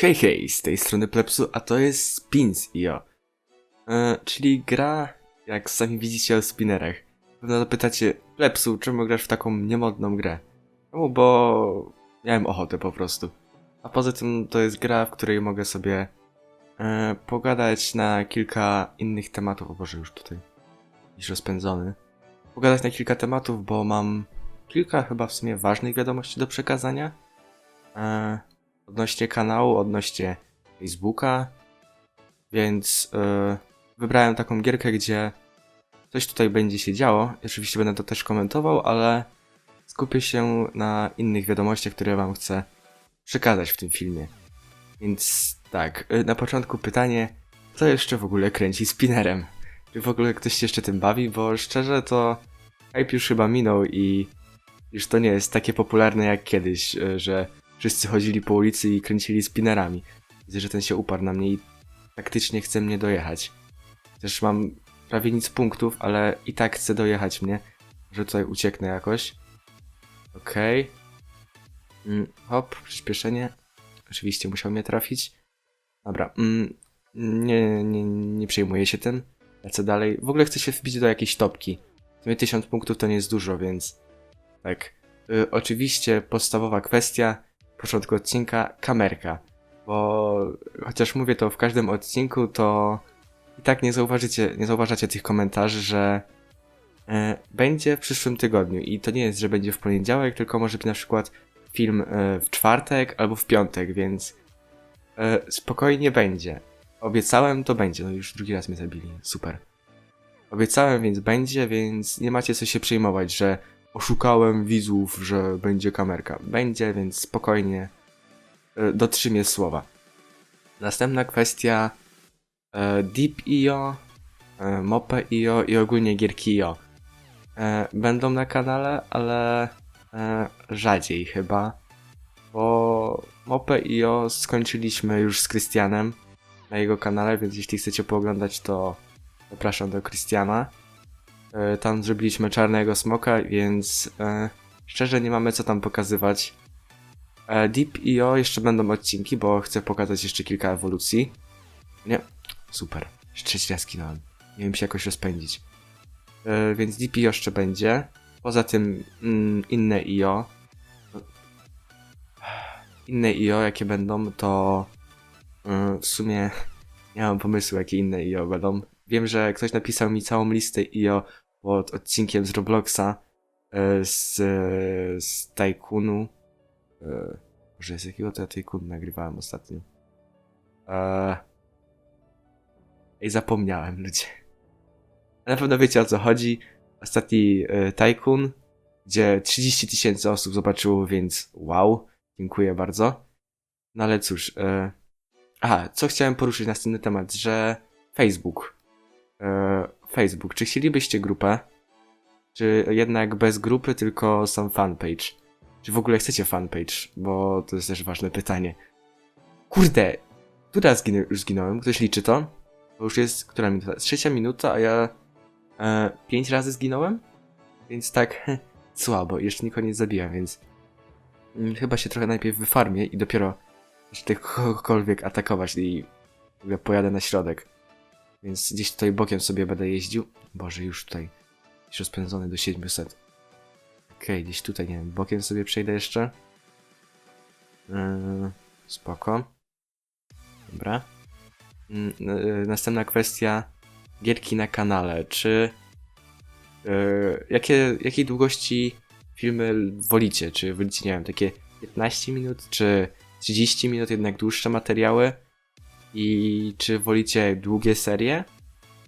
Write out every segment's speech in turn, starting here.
Hej, hej, z tej strony Plepsu, a to jest Spins.io, e, czyli gra, jak sami widzicie, o spinnerach. Pewno zapytacie, Plepsu, czemu grasz w taką niemodną grę? No, bo miałem ochotę po prostu. A poza tym to jest gra, w której mogę sobie e, pogadać na kilka innych tematów. O Boże, już tutaj jakiś rozpędzony. Pogadać na kilka tematów, bo mam kilka chyba w sumie ważnych wiadomości do przekazania. E, odnośnie kanału, odnośnie Facebooka, więc yy, wybrałem taką gierkę, gdzie coś tutaj będzie się działo. Oczywiście będę to też komentował, ale skupię się na innych wiadomościach, które Wam chcę przekazać w tym filmie. Więc tak, yy, na początku pytanie, kto jeszcze w ogóle kręci spinnerem? Czy w ogóle ktoś się jeszcze tym bawi? Bo szczerze to hype już chyba minął i już to nie jest takie popularne jak kiedyś, yy, że wszyscy chodzili po ulicy i kręcili spinnerami. Widzę, że ten się uparł na mnie i taktycznie chce mnie dojechać. Też mam prawie nic punktów, ale i tak chce dojechać mnie. Że tutaj ucieknę jakoś. Okej. Okay. Mm, hop, przyspieszenie. Oczywiście musiał mnie trafić. Dobra. Mm, nie, nie, nie przejmuję się tym. Lecę dalej. W ogóle chcę się wbić do jakiejś topki. W sumie 1000 punktów to nie jest dużo, więc... Tak. Y, oczywiście podstawowa kwestia początku odcinka kamerka, bo chociaż mówię to w każdym odcinku, to i tak nie zauważycie, nie zauważacie tych komentarzy, że e, będzie w przyszłym tygodniu i to nie jest, że będzie w poniedziałek, tylko może być na przykład film e, w czwartek albo w piątek, więc e, spokojnie będzie. Obiecałem, to będzie. No już drugi raz mnie zabili. Super. Obiecałem, więc będzie, więc nie macie co się przejmować, że oszukałem widzów, że będzie kamerka. Będzie, więc spokojnie e, dotrzymię słowa. Następna kwestia e, Deep.io, e, Mope.io i ogólnie gierki.io. Będą na kanale, ale rzadziej chyba, bo Mope.io skończyliśmy już z Krystianem na jego kanale, więc jeśli chcecie pooglądać, to zapraszam do Krystiana. E, tam zrobiliśmy czarnego smoka, więc e, szczerze nie mamy co tam pokazywać. E, Deep.io jeszcze będą odcinki, bo chcę pokazać jeszcze kilka ewolucji. Nie, super. Trzeci raz kinąłem. Nie wiem się jakoś rozpędzić. Więc Deep.io jeszcze będzie. Poza tym mm, inne IO. Inne IO jakie będą, to w sumie nie mam pomysłu jakie inne IO będą. Wiem, że ktoś napisał mi całą listę IO pod odcinkiem z Robloxa e, z, z Tycoonu. E, może z jakiego to ja Tycoon nagrywałem ostatnio? E, I zapomniałem, ludzie. Na pewno wiecie o co chodzi. Ostatni Tycoon, gdzie 30 tysięcy osób zobaczyło, więc wow, dziękuję bardzo. No ale cóż, aha, co chciałem poruszyć następny temat, że Facebook Facebook. Czy chcielibyście grupę? Czy jednak bez grupy, tylko sam fanpage? Czy w ogóle chcecie fanpage? Bo to jest też ważne pytanie. Kurde! Która zginę, już zginąłem? Ktoś liczy to? Bo już jest, która minuta? Trzecia minuta, a ja e, pięć razy zginąłem? Więc tak, słabo. Jeszcze nikogo nie zabiłem, więc mm, chyba się trochę najpierw wyfarmię i dopiero kogokolwiek atakować i pojadę na środek. Więc gdzieś tutaj bokiem sobie będę jeździł. Boże, już tutaj jest rozpędzony do 700. Okej, okay, gdzieś tutaj, nie wiem, bokiem sobie przejdę jeszcze. Yy, spoko. Dobra. Yy, następna kwestia. Gierki na kanale. Czy... Yy, jakie, jakiej długości filmy wolicie? Czy wolicie, nie wiem, takie 15 minut, czy 30 minut, jednak dłuższe materiały? I czy wolicie długie serie,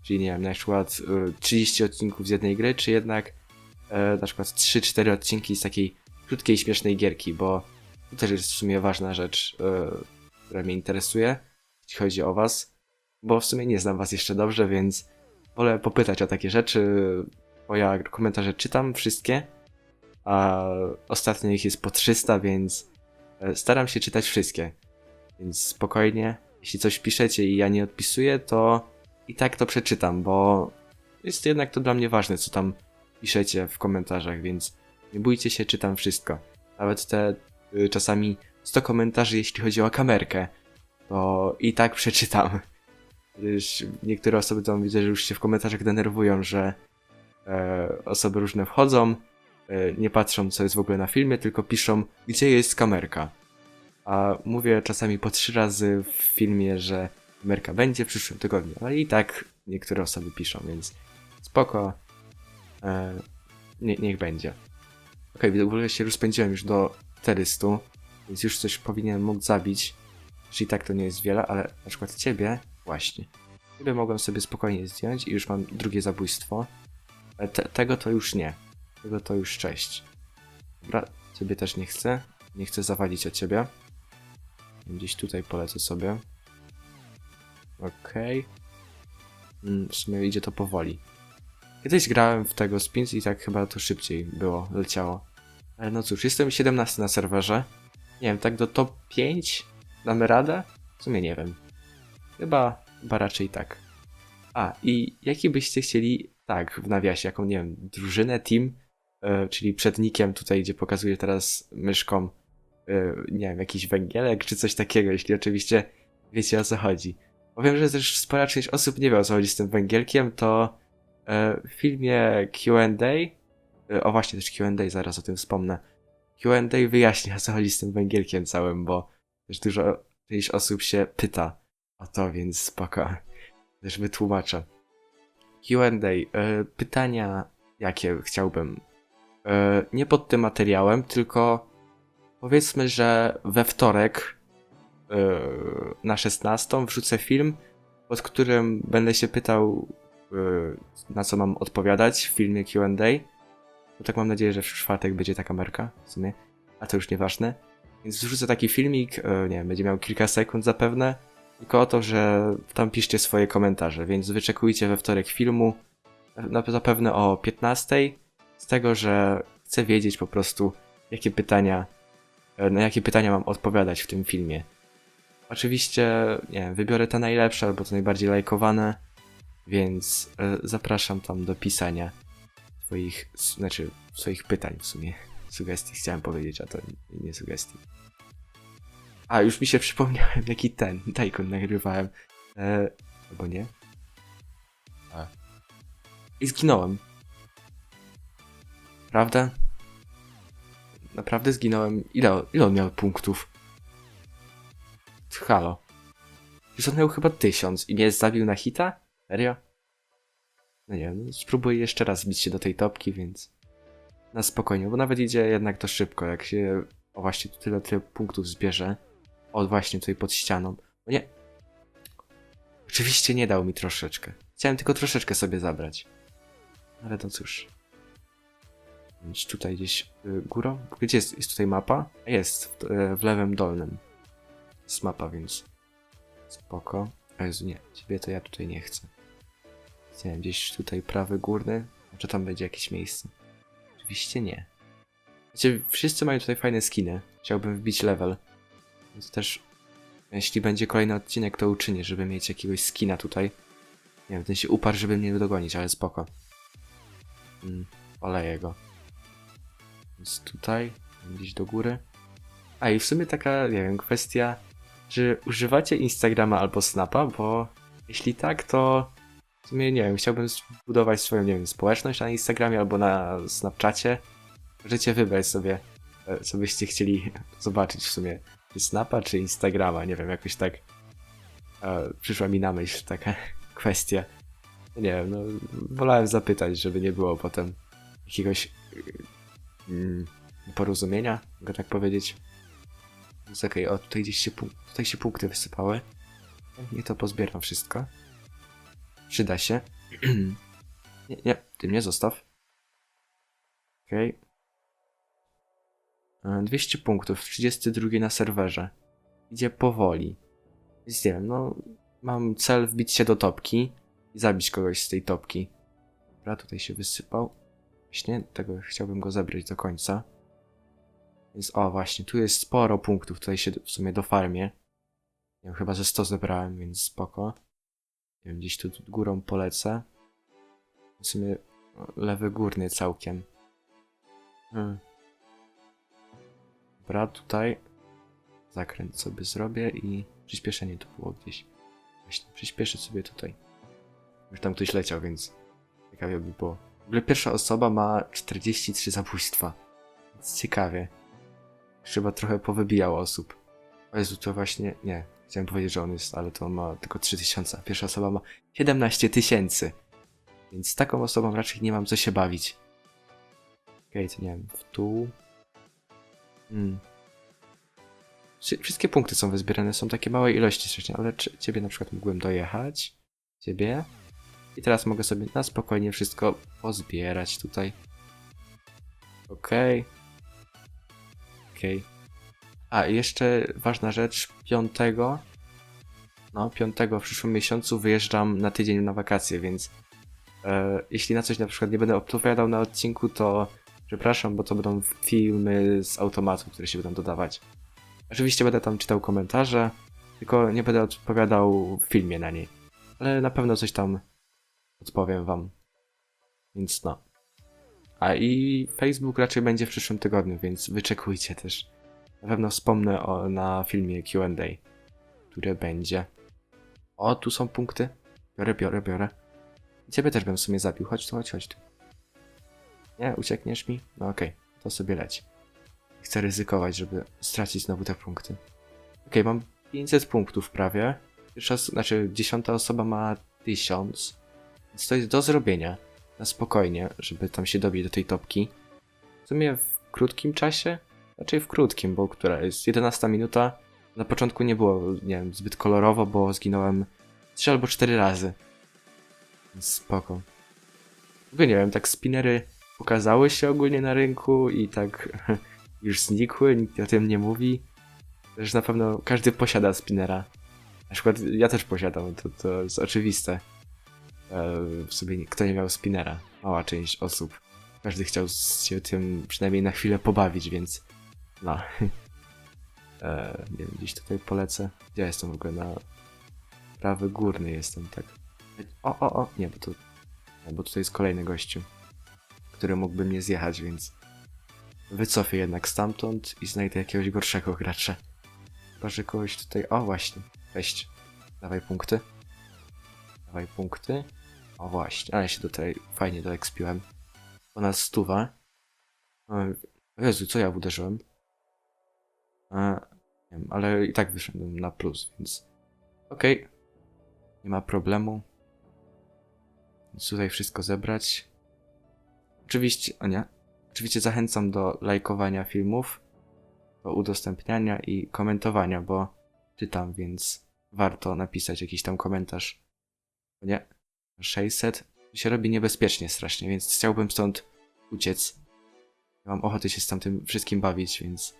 czyli nie wiem, na przykład 30 y, odcinków z jednej gry, czy jednak e, na przykład 3-4 odcinki z takiej krótkiej, śmiesznej gierki, bo to też jest w sumie ważna rzecz, e, która mnie interesuje, jeśli chodzi o was, bo w sumie nie znam was jeszcze dobrze, więc wolę popytać o takie rzeczy, bo ja komentarze czytam wszystkie, a ostatnio ich jest po 300, więc e, staram się czytać wszystkie. Więc spokojnie, jeśli coś piszecie i ja nie odpisuję, to i tak to przeczytam, bo jest jednak to dla mnie ważne, co tam piszecie w komentarzach, więc nie bójcie się, czytam wszystko. Nawet te y, czasami 100 komentarzy, jeśli chodzi o kamerkę, to i tak przeczytam. Gdyż niektóre osoby tam widzę, że już się w komentarzach denerwują, że e, osoby różne wchodzą, e, nie patrzą co jest w ogóle na filmie, tylko piszą gdzie jest kamerka. A mówię czasami po trzy razy w filmie, że kamerka będzie w przyszłym tygodniu, ale i tak niektóre osoby piszą, więc spoko. E, nie, niech będzie. Okej, w ogóle się rozpędziłem już do 400, więc już coś powinienem mógł zabić. Czyli tak to nie jest wiele, ale na przykład ciebie, właśnie. Ciebie mogłem sobie spokojnie zdjąć i już mam drugie zabójstwo. Te, tego to już nie. Tego to już cześć. Dobra, ciebie też nie chcę. Nie chcę zawalić o ciebie. Gdzieś tutaj polecę sobie. Okej. Mm, W sumie idzie to powoli. Kiedyś grałem w tego Spins i tak chyba to szybciej było, leciało. Ale no cóż, jestem 17 na serwerze. Nie wiem, tak do top 5 damy radę? W sumie nie wiem. Chyba, chyba raczej tak. A, i jaki byście chcieli, tak, w nawiasie, jaką, nie wiem, drużynę, team, e, czyli przed nikiem tutaj, gdzie pokazuję teraz myszką, nie wiem, jakiś węgielek, czy coś takiego, jeśli oczywiście wiecie o co chodzi. Powiem, że też spora część osób nie wie o co chodzi z tym węgielkiem, to e, w filmie Q&A, e, o właśnie, też Q&A, zaraz o tym wspomnę, Q&A wyjaśnia o co chodzi z tym węgielkiem całym, bo też dużo część osób się pyta o to, więc spoko. Też wytłumaczę. Q&A. E, pytania, jakie chciałbym. Nie pod tym materiałem, tylko powiedzmy, że we wtorek e, na 16 wrzucę film, pod którym będę się pytał, e, na co mam odpowiadać w filmie Q&A. Bo tak mam nadzieję, że w czwartek będzie ta kamerka w sumie, a to już nieważne. Więc wrzucę taki filmik, e, nie wiem, będzie miał kilka sekund zapewne, tylko o to, że tam piszcie swoje komentarze, więc wyczekujcie we wtorek filmu, na, zapewne o 15, z tego, że chcę wiedzieć po prostu, jakie pytania, na jakie pytania mam odpowiadać w tym filmie. Oczywiście, nie wiem, wybiorę te najlepsze albo te najbardziej lajkowane, więc e, zapraszam tam do pisania swoich, znaczy swoich pytań w sumie. Sugestii chciałem powiedzieć, a to nie, sugestii. A, już mi się przypomniałem, jaki ten Tycoon nagrywałem. E, albo nie? A. I zginąłem. Prawda? Naprawdę zginąłem. Ile, ile on miał punktów? Halo. Już on miał chyba tysiąc i mnie zabił na hita? Serio? No nie wiem, no spróbuję jeszcze raz bić się do tej topki, więc na spokojnie, bo nawet idzie jednak to szybko, jak się o właśnie tyle, tyle punktów zbierze. O, właśnie tutaj pod ścianą. O nie. Oczywiście nie dał mi troszeczkę. Chciałem tylko troszeczkę sobie zabrać. Ale to cóż. Więc tutaj gdzieś y, górą? Gdzie jest, jest tutaj mapa? Jest, w, y, w lewym dolnym. Jest mapa, więc spoko. O Jezu, nie. Ciebie to ja tutaj nie chcę. Chciałem gdzieś tutaj prawy górny. Może tam będzie jakieś miejsce. Oczywiście nie. Wiecie, wszyscy mają tutaj fajne skiny. Chciałbym wbić level. Więc też, jeśli będzie kolejny odcinek, to uczynię, żeby mieć jakiegoś skina tutaj. Nie wiem, ten się uparł, żeby mnie dogonić, ale spoko. Mm, oleję go. Więc tutaj, gdzieś do góry. A i w sumie taka, nie wiem, kwestia, czy używacie Instagrama albo Snapa, bo jeśli tak, to w sumie nie wiem, chciałbym zbudować swoją, nie wiem, społeczność na Instagramie albo na Snapchacie. Możecie wybrać sobie, e, co byście chcieli zobaczyć w sumie. Czy Snapa, czy Instagrama, nie wiem, jakoś tak e, przyszła mi na myśl taka kwestia. Nie wiem, no wolałem zapytać, żeby nie było potem jakiegoś porozumienia, mogę tak powiedzieć. Więc okej, o tutaj gdzieś się, tutaj się punkty wysypały. Nie to pozbieram wszystko. Przyda się. nie, nie, ty mnie zostaw. Okej. E, 200 punktów, 32 na serwerze. Idzie powoli. Więc nie wiem, no mam cel wbić się do topki i zabić kogoś z tej topki. Dobra, tutaj się wysypał. Właśnie, tego chciałbym go zabrać do końca. Więc o, właśnie, tu jest sporo punktów, tutaj się w sumie do farmie. Nie wiem, chyba ze 100 zebrałem, więc spoko. Nie wiem, gdzieś tu górą polecę. W sumie lewy górny całkiem. Hmm. Dobra, tutaj. Zakręt sobie zrobię i przyspieszenie tu było gdzieś. Właśnie, przyspieszę sobie tutaj. Już tam ktoś leciał, więc ciekawie by było. Ogóle pierwsza osoba ma 43 zabójstwa. Więc ciekawie. Chyba trochę powybijało osób. O Jezu, to właśnie... Nie, chciałem powiedzieć, że on jest, ale to on ma tylko 3000. a Pierwsza osoba ma 17 tysięcy. Więc z taką osobą raczej nie mam co się bawić. Okej, to nie wiem, w dół. Hmm. Wszy- Wszystkie punkty są wyzbierane, są takie małe ilości strasznie, ale ciebie na przykład mógłbym dojechać. Ciebie. I teraz mogę sobie na spokojnie wszystko pozbierać tutaj. Okej. Okej. A, jeszcze ważna rzecz, piątego. No, piątego w przyszłym miesiącu wyjeżdżam na tydzień na wakacje, więc e, jeśli na coś na przykład nie będę odpowiadał na odcinku, to przepraszam, bo to będą filmy z automatu, które się będą dodawać. Oczywiście będę tam czytał komentarze, tylko nie będę odpowiadał w filmie na nie. Ale na pewno coś tam odpowiem wam. Więc no. A i Facebook raczej będzie w przyszłym tygodniu, więc wyczekujcie też. Na pewno wspomnę o, na filmie QA, które będzie. O, tu są punkty. Biorę, biorę, biorę. I ciebie też bym w sumie zabił. Chodź tu, chodź, chodź tu. Nie, uciekniesz mi? No okej, to sobie leć. Chcę ryzykować, żeby stracić znowu te punkty. Okej, mam 500 punktów prawie. Pierwsza, znaczy dziesiąta osoba ma 1000. Więc to jest do zrobienia. Na spokojnie, żeby tam się dobić do tej topki. W sumie w krótkim czasie? Raczej w krótkim, bo która jest 11 minuta. Na początku nie było, nie wiem, zbyt kolorowo, bo zginąłem 3 albo 4 razy. Więc spoko. Ogóle nie wiem, tak spinery pokazały się ogólnie na rynku i tak już znikły, nikt o tym nie mówi. Też na pewno każdy posiada spinera. Na przykład ja też posiadam, to, to jest oczywiste. E, w sobie kto nie miał spinera? Mała część osób. Każdy chciał się tym przynajmniej na chwilę pobawić, więc no. E, nie wiem, gdzieś tutaj polecę. Gdzie ja jestem w ogóle? Na prawy górny jestem, tak. O, o, o, nie, bo tu, bo tutaj jest kolejny gościu, który mógłby mnie zjechać, więc wycofię jednak stamtąd i znajdę jakiegoś gorszego gracza. Chyba, że kogoś tutaj... O, właśnie. Weź. Dawaj punkty. Dawaj punkty. O, właśnie. Ale się tutaj fajnie doekspiłem. Ponad stuwa. O Jezu, co ja uderzyłem? A, nie wiem, ale i tak wyszedłem na plus, więc... Okej. Nie ma problemu. Więc tutaj wszystko zebrać. Oczywiście... O nie. Oczywiście zachęcam do lajkowania filmów, do udostępniania i komentowania, bo czytam, więc warto napisać jakiś tam komentarz. Nie, 600 to się robi niebezpiecznie strasznie, więc chciałbym stąd uciec. Ja mam ochotę się z tamtym wszystkim bawić, więc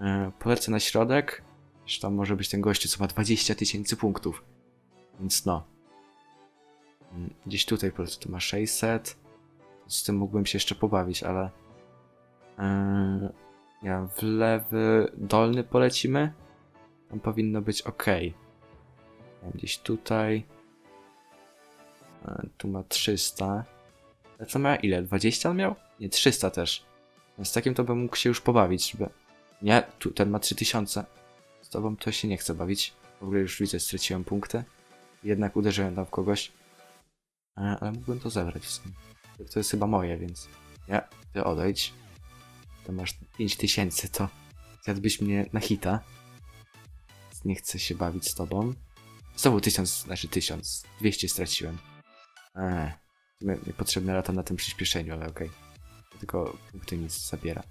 e, polecę na środek. Zresztą może być ten gościu, co ma 20 tysięcy punktów. Więc no. Mm, Gdzieś tutaj polecę, tu ma 600. Z tym mógłbym się jeszcze pobawić, ale nie wiem, w lewy dolny polecimy. Tam powinno być ok. Gdzieś tutaj. Eee, tu ma 300. Ale co ma ile? 20 on miał? Nie, 300 też. Z takim to bym mógł się już pobawić, żeby... Nie, tu ten ma 3000. Z tobą to się nie chcę bawić. W ogóle już widzę, straciłem punkty. Jednak uderzyłem tam w kogoś. Eee, ale mógłbym to zebrać w sumie. To jest chyba moje, więc... Nie, ty odejdź to masz 5000, to zjadłbyś mnie na hita. Więc Nie chcę się bawić z tobą. Znowu 1000, znaczy 1200 straciłem. Eee, niepotrzebne lata na tym przyspieszeniu, ale okej. To Tylko punkty nic zabiera.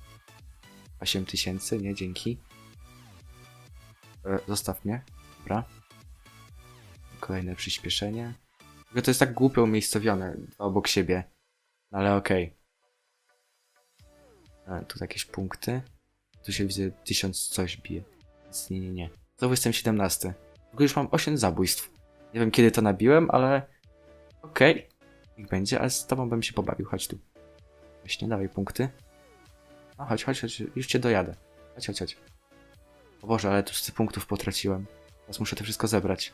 8000, nie, dzięki. E, zostaw mnie, dobra. Kolejne przyspieszenie. Ogóle to jest tak głupio umiejscowione obok siebie. No ale okej. A, tu jakieś punkty. Tu się widzę tysiąc coś bije. Więc nie, nie, nie. Znowu jestem 17. W ogóle już mam 8 zabójstw. Nie wiem kiedy to nabiłem, ale... Okej. Niech będzie, ale z tobą bym się pobawił. Chodź tu. Właśnie, dawaj punkty. No chodź, chodź, chodź. Już cię dojadę. Chodź, chodź, chodź. O Boże, ale tu z punktów potraciłem. Teraz muszę to wszystko zebrać.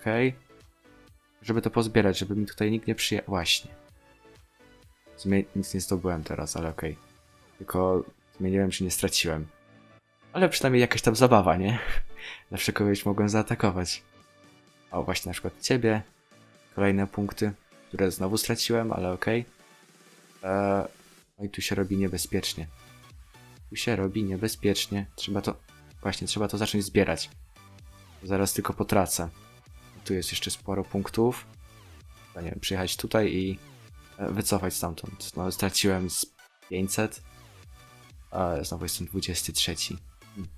Okej. Żeby to pozbierać, żeby mi tutaj nikt nie przyjechał. Właśnie. W sumie nic nie zdobyłem teraz, ale okej. Tylko zmieniłem, czy nie straciłem. Ale przynajmniej jakaś tam zabawa, nie? Zawsze kogoś mogłem zaatakować. O, właśnie na przykład ciebie. Kolejne punkty, które znowu straciłem, ale okej. Eee, No i tu się robi niebezpiecznie. Tu się robi niebezpiecznie. Trzeba to... Właśnie, trzeba to zacząć zbierać. Zaraz tylko potracę. Tu jest jeszcze sporo punktów. No nie wiem, przyjechać tutaj i e, wycofać stamtąd. No, straciłem z 500. A znowu jestem 23. Hmm.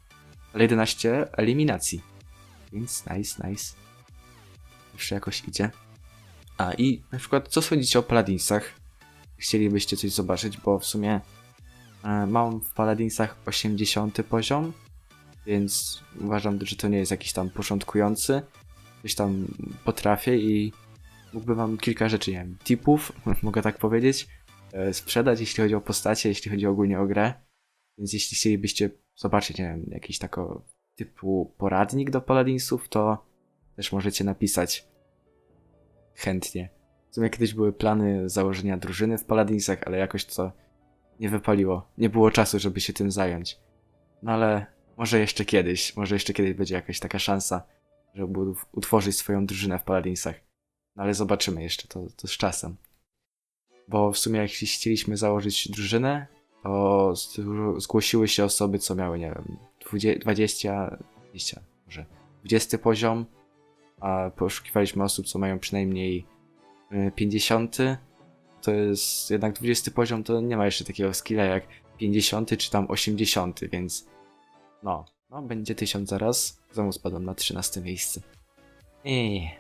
Ale 11 eliminacji. Więc nice, nice. Jeszcze jakoś idzie. A i na przykład, co sądzicie o Paladinsach? Chcielibyście coś zobaczyć, bo w sumie e, mam w Paladinsach 80 poziom, więc uważam, że to nie jest jakiś tam początkujący. Coś tam potrafię i mógłbym wam kilka rzeczy, nie wiem, tipów, mogę tak powiedzieć, e, sprzedać, jeśli chodzi o postacie, jeśli chodzi ogólnie o grę. Więc jeśli chcielibyście zobaczyć, nie wiem, jakiś tako typu poradnik do Paladinsów, to też możecie napisać chętnie. W sumie kiedyś były plany założenia drużyny w Paladinsach, ale jakoś to nie wypaliło. Nie było czasu, żeby się tym zająć. No ale może jeszcze kiedyś, może jeszcze kiedyś będzie jakaś taka szansa, żeby utworzyć swoją drużynę w Paladinsach. No ale zobaczymy jeszcze, to, to z czasem. Bo w sumie jak chcieliśmy założyć drużynę, to zgłosiły się osoby, co miały, nie wiem, 20, 20, 20 może 20 poziom, a poszukiwaliśmy osób, co mają przynajmniej y, 50. To jest jednak 20 poziom, to nie ma jeszcze takiego skilla jak 50 czy tam 80, więc no, no będzie 1000 zaraz. Znowu spadam na 13 miejsce. Eee.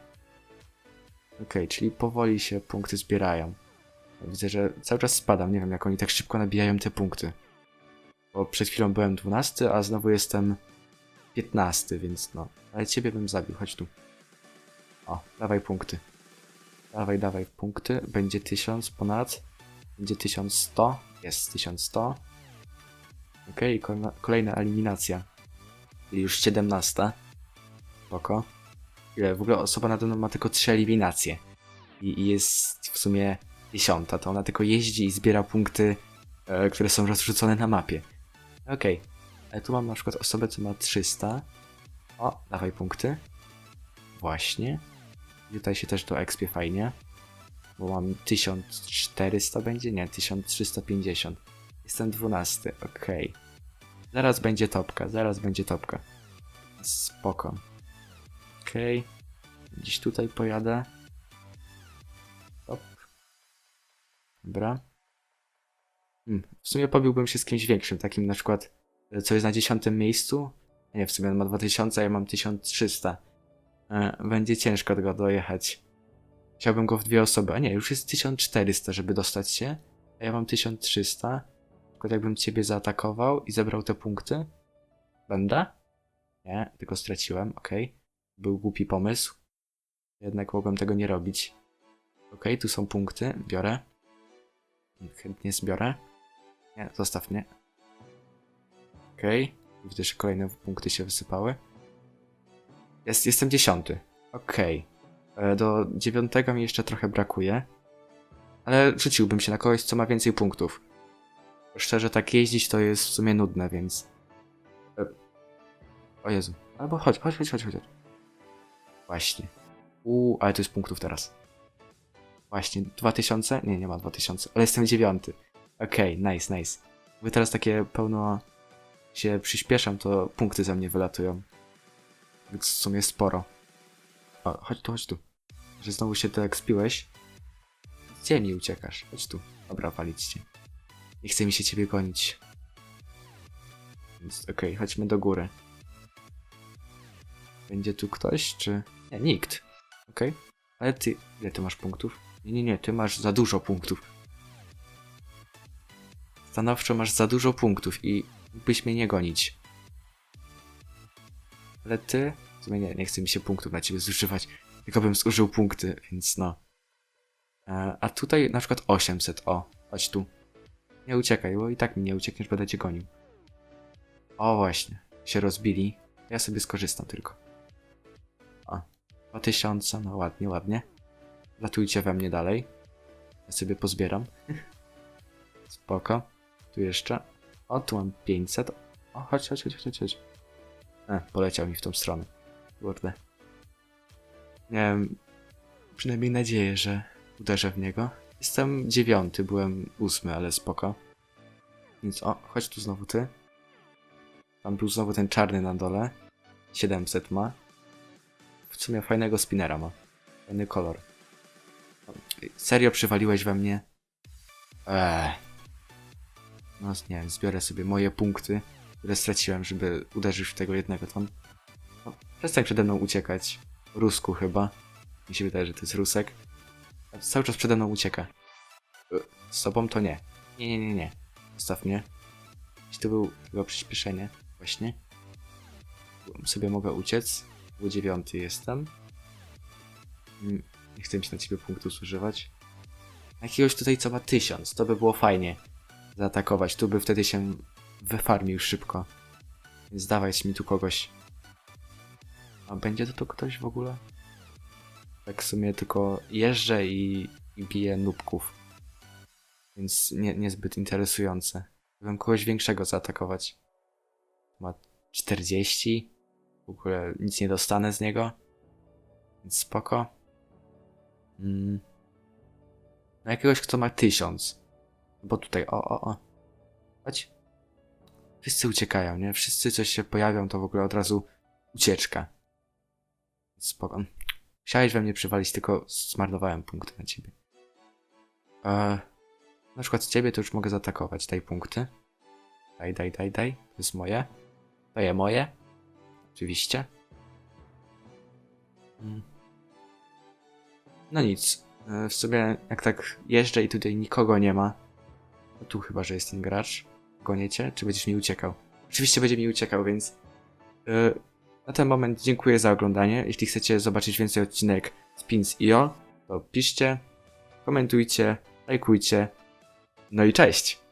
Okej, czyli powoli się punkty zbierają. Widzę, że cały czas spadam. Nie wiem, jak oni tak szybko nabijają te punkty. Bo przed chwilą byłem 12, a znowu jestem 15, więc no. Ale ciebie bym zabił, chodź tu. O, dawaj punkty. Dawaj, dawaj punkty. Będzie 1000 ponad. Będzie 1100. Jest 1100. Okej, kolejna, kolejna eliminacja. Czyli już 17. Spoko. Ile? W ogóle osoba nade mną ma tylko 3 eliminacje. I, I jest w sumie dziesiąta. To ona tylko jeździ i zbiera punkty, e, które są rozrzucone na mapie. Okej. Ale tu mam na przykład osobę, co ma 300. O, dawaj punkty. Właśnie. Tutaj się też do expie fajnie. Bo mam 1400 będzie? Nie, 1350. Jestem 12, okej. Zaraz będzie topka, zaraz będzie topka. Spoko. Okej. Gdzieś tutaj pojadę. Top. Dobra. Hmm. W sumie pobiłbym się z kimś większym, takim na przykład, e, co jest na dziesiątym miejscu. Nie, w sumie on ma 2000, a ja mam 1300. E, Będzie ciężko go dojechać. Chciałbym go w dwie osoby. A nie, już jest 1400, żeby dostać się. A ja mam 1300. Tylko jakbym ciebie zaatakował i zebrał te punkty. Będę? Nie, tylko straciłem, okej. Był głupi pomysł. Jednak mogłem tego nie robić. Okej, tu są punkty, biorę. Chętnie zbiorę. Nie, zostaw mnie. Okej, widzę, że kolejne punkty się wysypały. Jest, jestem dziesiąty. Okej. E, Do dziewiątego mi jeszcze trochę brakuje. Ale rzuciłbym się na kogoś, co ma więcej punktów. Szczerze, tak jeździć to jest w sumie nudne, więc... E, O Jezu. Albo chodź, chodź, chodź, chodź, chodź. Właśnie. Uuu, ale to jest punktów teraz. Właśnie, 2000? Nie, nie ma 2000, ale jestem dziewiąty. Okej, nice, nice. Wy teraz takie pełno się przyspieszam, to punkty za mnie wylatują. Więc w sumie sporo. O, chodź tu, chodź tu. Że znowu się tak spiłeś. Gdzie mi uciekasz? Chodź tu. Dobra, walić cię. Nie chce mi się ciebie gonić. Więc okej, chodźmy do góry. Będzie tu ktoś, czy... Nie, nikt. Okej. Ale ty... Ile ty masz punktów? Nie, nie, nie, ty masz za dużo punktów. Stanowczo masz za dużo punktów i mógłbyś mnie nie gonić. Ale ty... W sumie nie, nie chce mi się punktów na ciebie zużywać. Tylko bym zużył punkty, więc no. E, a tutaj na przykład 800, o. Chodź tu. Nie uciekaj, bo i tak mi nie uciekniesz, będę cię gonił. O właśnie, się rozbili. Ja sobie skorzystam tylko. O, 2000, no ładnie, ładnie. Latujcie we mnie dalej. Ja sobie pozbieram. Spoko. Tu jeszcze. O, tu mam 500. O, chodź, chodź, chodź, chodź, chodź. E, poleciał mi w tą stronę. Kurde. Miałem przynajmniej nadzieję, że uderzę w niego. Jestem dziewiąty, byłem ósmy, ale spoko. Więc o, chodź tu znowu ty. Tam był znowu ten czarny na dole. 700 ma. W sumie fajnego spinera ma. Fajny kolor. Serio przywaliłeś we mnie? Eee. No nie wiem, zbiorę sobie moje punkty, które straciłem, żeby uderzyć w tego jednego tam. No, przestań przede mną uciekać. Rusku chyba. Mi się wydaje, że to jest Rusek. Cały czas przede mną ucieka. E, Z tobą to nie. Nie, nie, nie, nie. Zostaw mnie. Jeśli to był chyba przyspieszenie. Właśnie. Sobie mogę uciec. Był dziewiąty jestem. Mm, Nie chcę mi się na ciebie punktu zużywać. Jakiegoś tutaj co ma tysiąc. To by było fajnie. Zaatakować. Tu by wtedy się wyfarmił szybko. Więc dawać mi tu kogoś. A będzie to tu ktoś w ogóle? Tak w sumie tylko jeżdżę i, i biję nubków. Więc nie, niezbyt interesujące. Bym kogoś większego zaatakować. Ma 40. W ogóle nic nie dostanę z niego. Więc spoko. Mm. No jakiegoś, kto ma 1000. Bo tutaj, o, o, o. Chodź. Wszyscy uciekają, nie? Wszyscy coś się pojawią, to w ogóle od razu ucieczka. Spoko. Chciałeś we mnie przywalić, tylko zmarnowałem punkty na ciebie. Eee, na przykład z ciebie to już mogę zaatakować. Daj punkty. Daj, daj, daj, daj. To jest moje. To je moje. Oczywiście. Mm. No nic. E, W sumie jak tak jeżdżę i tutaj nikogo nie ma. Tu chyba, że jest ten gracz. Gonię cię, czy będziesz mi uciekał? Oczywiście będzie mi uciekał, więc... e, na ten moment dziękuję za oglądanie. Jeśli chcecie zobaczyć więcej odcinek Spins.io, to piszcie, komentujcie, lajkujcie. No i cześć!